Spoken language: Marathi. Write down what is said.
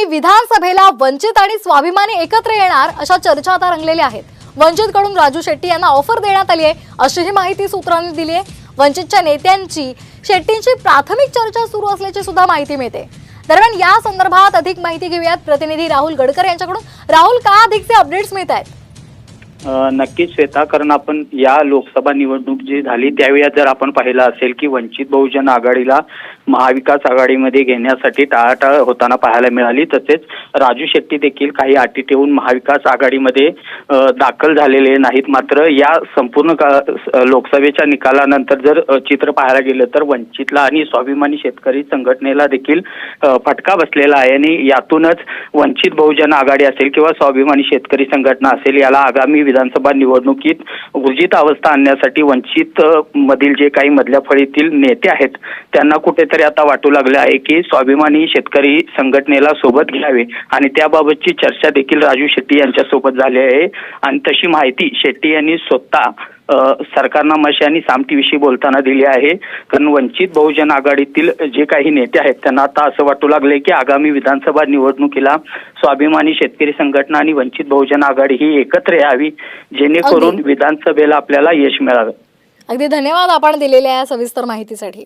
आगामी विधानसभेला वंचित आणि स्वाभिमानी एकत्र येणार अशा चर्चा आता रंगलेल्या आहेत. वंचित कडून राजू शेट्टी यांना ऑफर देण्यात आली आहे अशी ही माहिती सूत्रांनी दिली आहे. वंचितच्या नेत्यांची शेट्टींची प्राथमिक चर्चा सुरू असल्याची सुद्धा माहिती मिळते. दरम्यान या संदर्भात अधिक माहिती घेऊयात प्रतिनिधी राहुल गडकर यांच्याकडून. राहुल का अधिकचे अपडेट्स मिळत आहेत नक्कीच श्वेता कारण आपण या लोकसभा निवडणूक जी झाली त्यावेळी जर आपण पाहिलं असेल की वंचित बहुजन आघाडीला महाविकास आघाडीमध्ये घेण्यासाठी टाळाटाळ होताना पाहायला मिळाली. तसेच राजू शेट्टी देखील काही अटी ठेवून महाविकास आघाडीमध्ये दाखल झालेले नाहीत. मात्र या संपूर्ण का- लोकसभेच्या निकालानंतर जर चित्र पाहायला गेलं तर वंचितला आणि स्वाभिमानी शेतकरी संघटनेला देखील फटका बसलेला आहे. आणि यातूनच वंचित बहुजन आघाडी असेल किंवा स्वाभिमानी शेतकरी संघटना असेल याला आगामी विधानसभा निवडणुकीत ऊर्जित अवस्था आणण्यासाठी वंचित मधील जे काही मधल्या फळीतील नेते आहेत त्यांना कुठेतरी आता वाटू लागले आहे की स्वाभिमानी शेतकरी संघटनेला सोबत घ्यावे. आणि त्याबाबतची चर्चा देखील राजू शेट्टी यांच्या सोबत झाली आहे. आणि तशी माहिती शेट्टी यांनी स्वतः अ, सरकारनामाशी आणि सामटीविषयी बोलताना दिली आहे. कारण वंचित बहुजन आघाडीतील जे काही नेते आहेत त्यांना आता असं वाटू लागले की आगामी विधानसभा निवडणुकीला स्वाभिमानी शेतकरी संघटना आणि वंचित बहुजन आघाडी ही एकत्र यावी जेणेकरून. विधानसभेला आपल्याला यश मिळावं. अगदी धन्यवाद आपण दिलेल्या या सविस्तर माहितीसाठी.